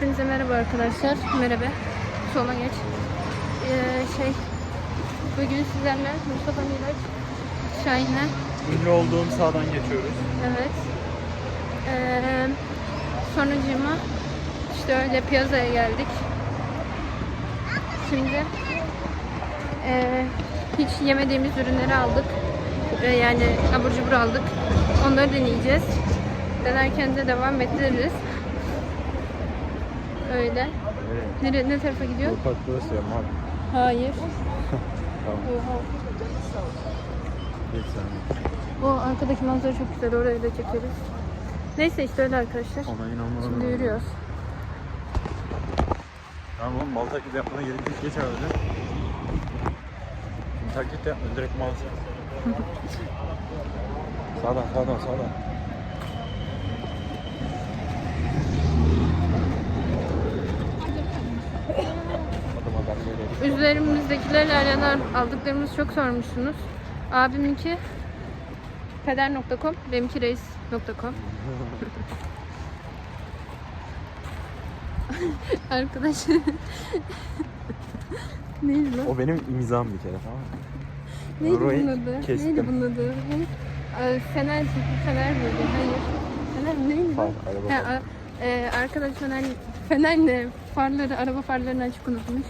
Hepinize merhaba arkadaşlar. Merhaba. Sola geç. Ee, şey, bugün sizlerle Mustafa Miraç, Şahin'le, Ünlü olduğum sağdan geçiyoruz. evet. Ee, sonucuma işte öyle piyazaya geldik. Şimdi ee, hiç yemediğimiz ürünleri aldık. Ee, yani abur cubur aldık. Onları deneyeceğiz. Denerken de devam ettiririz. Öyle. Nere, ne tarafa gidiyor? Park burası ya abi. Hayır. Tamam. Oha. O arkadaki manzara çok güzel. Orayı da çekeriz. Neyse işte öyle arkadaşlar. Ona inanmadım. Şimdi yürüyoruz. Tamam oğlum mal taklidi yapmana gerek yok. Geç öyle. Şimdi taklit yapma. Direkt mal. sağdan sağdan sağdan. Üzerimizdekilerle alakalı aldıklarımızı çok sormuşsunuz. Abiminki peder.com, benimki reis.com. Arkadaş. Neydi lan? O benim imzam bir kere tamam mı? Neydi orayı bunun adı? kestim. Neydi bunun adı? Ee, Fener, Fener miydi? Hayır. Fener neydi Far, lan? araba Ha, a- e, arkadaş Fener, Fener ne? Farları, araba farlarını açık unutmuş.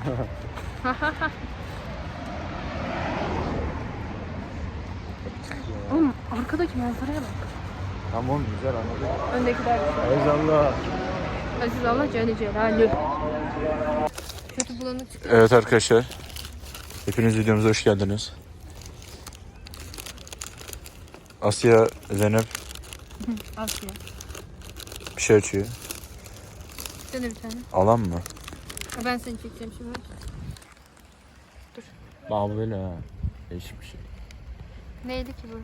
Oğlum arkadaki manzaraya bak. Tamam güzel anladım. Öndeki de Eyvallah. Aziz Allah Celle Celaluhu. Kötü bulanık çıktı. Evet arkadaşlar. Hepiniz videomuza hoş geldiniz. Asya, Zeynep Asya. bir şey açıyor. Sen de bir tane. Alan mı? Ben seni çekeceğim şimdi. Bana böyle ha. Değişik bir şey. Neydi ki bu?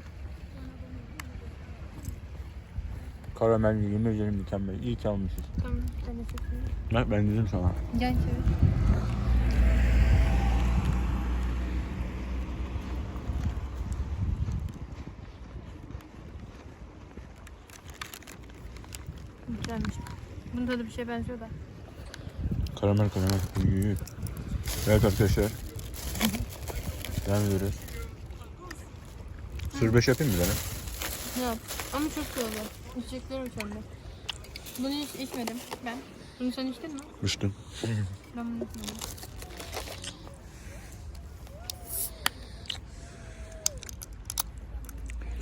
Karamel yemin ederim mükemmel. İyi ki almışız. Tamam ben de çekeyim. Bak ben dedim sana. Gel çevir. Güzelmiş. Bunda da bir şey benziyor da. Karamel karamel. Uy, uy. Evet arkadaşlar. Devam ediyoruz. Sürbeş yapayım mı Zeynep? Yap. Ama çok iyi oluyor. İçeceklerim ben. Bunu hiç içmedim ben. Bunu sen içtin mi? Düştüm. Ben bunu içmedim.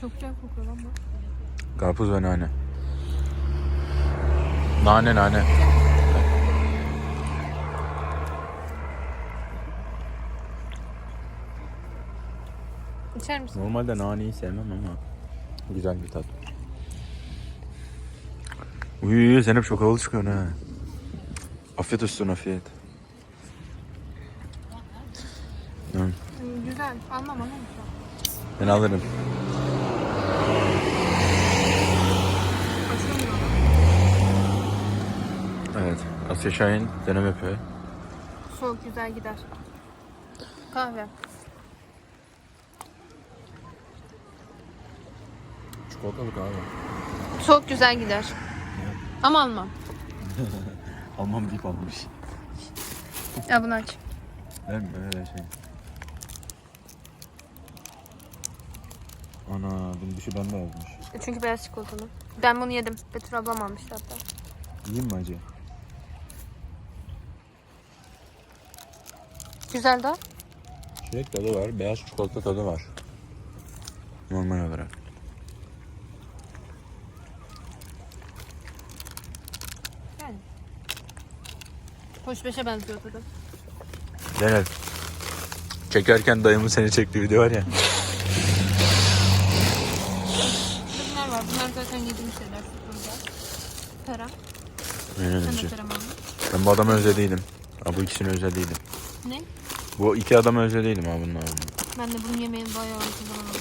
Çok güzel kokuyor lan bu. Karpuz ve nane. Nane nane. İçer misin? Normalde naneyi sevmem ama güzel bir tat. Uy Zeynep çok havalı çıkıyor ha. Afiyet olsun afiyet. Hı, Güzel. Ama güzel. Ben alırım. Evet. Asya Şahin deneme yapıyor. Soğuk güzel gider. Kahve. Çikolatalı kahve. Soğuk güzel gider. Ama almam. Almam deyip almış. Ya bunu aç. Ben öyle şey. Ana bunun dışı bende. E, Çünkü beyaz çikolatalı. Ben bunu yedim. Betül ablam almıştı hatta. Yiyeyim mi acı? Güzel de. Çilek tadı var, beyaz çikolata tadı var. Normal olarak. Hoş beşe benziyor tadı. Zeynep. Çekerken dayımın seni çektiği video var ya. Bunlar var. Bunlar zaten yediğim şeyler. Burada. Pera. Aynen Sen de pera? Ben bu adamı özlediydim. Ha bu ikisini özlediydim. Ne? Bu iki adamı özlediydim ha bununla. Ben de bunu yemeğin bayağı uzun zaman oldu.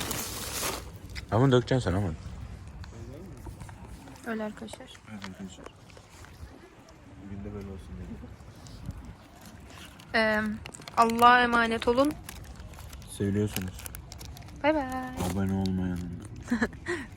Ha bunu dökeceksin sen ama. Öyle arkadaşlar. Evet arkadaşlar. Bugün de böyle olsun dedim. Ee, Allah'a emanet olun. Seviyorsunuz. Bay bay. Abone olmayanın.